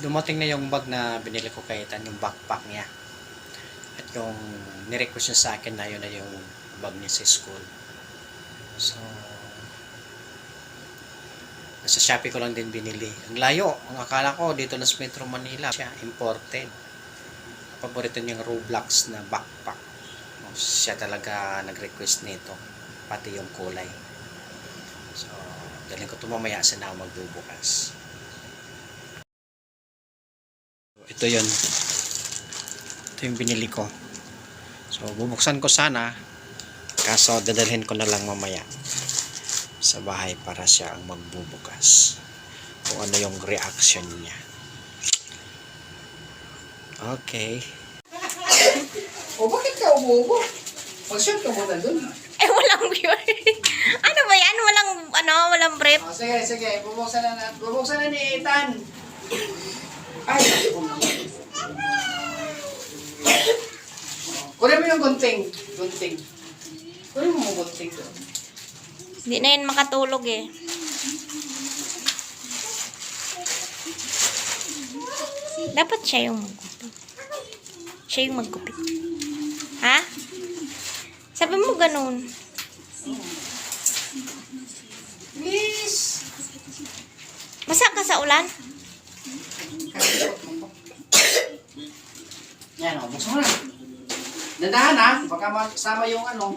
dumating na yung bag na binili ko kay Ethan, yung backpack niya. At yung nirequest niya sa akin na yun na yung bag niya sa school. So, nasa Shopee ko lang din binili. Ang layo. Ang akala ko dito lang sa Metro Manila. Siya, imported. Paborito niyang Roblox na backpack. Oh, siya talaga nag-request nito. Pati yung kulay. So, galing ko ito mamaya sa na magbubukas. Ito yun. Ito yung binili ko. So, bubuksan ko sana. Kaso, dadalhin ko na lang mamaya sa bahay para siya ang magbubukas. Kung ano yung reaction niya. Okay. O bakit ka umuubo? Mag-shoot ka muna dun. Eh, walang viewer. ano ba yan? Walang, ano, walang brief? O, sige, sige. Bubuksan na, na bubuksan na ni Ethan. Ay, Kunin mo yung gunting. Gunting. Kunin mo yung gunting doon. Hindi na yun makatulog eh. Dapat siya yung magkupit. Siya yung magkupit. Ha? Sabi mo ganun. Please! Basa ka sa ulan? Mo. Yan o, buksan mo na. Dandahan ha, baka masama yung ano.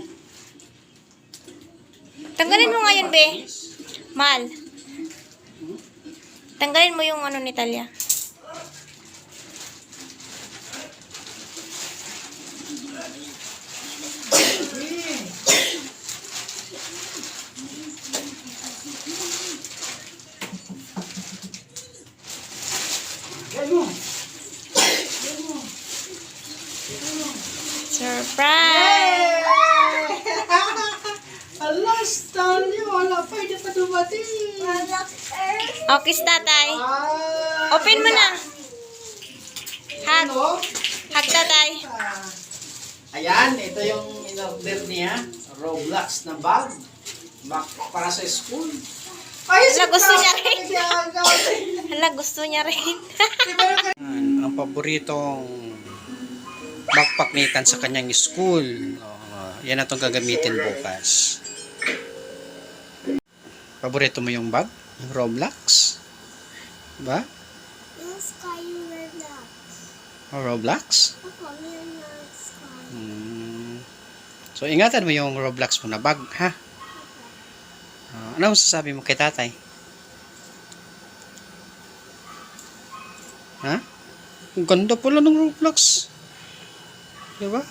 Tanggalin mo nga yun, be. Mal. Tanggalin mo yung ano ni Talia. Yan Surprise! Alas, tali, wala pa, hindi pa dumating. Okay, tatay. Ah, Open mo na. Hug. Ano? Hug, tatay. Ayan, ito yung in-order niya. Roblox na bag. Bag para sa school. Ay, Wala, gusto niya rin. Hala, gusto niya rin. Ang paboritong backpack ni Ethan sa kanyang school. Oh, yan na itong gagamitin bukas. Paborito mo yung bag? Yung Roblox? Ba? Yung sky yung relax. O Roblox? Ako, yun yung sky. Hmm. So, ingatan mo yung Roblox mo na bag, ha? Ah, ano masasabi mo kay tatay? Ha? Ang ganda pala ng Roblox. Di ba?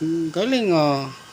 Ang galing, oh.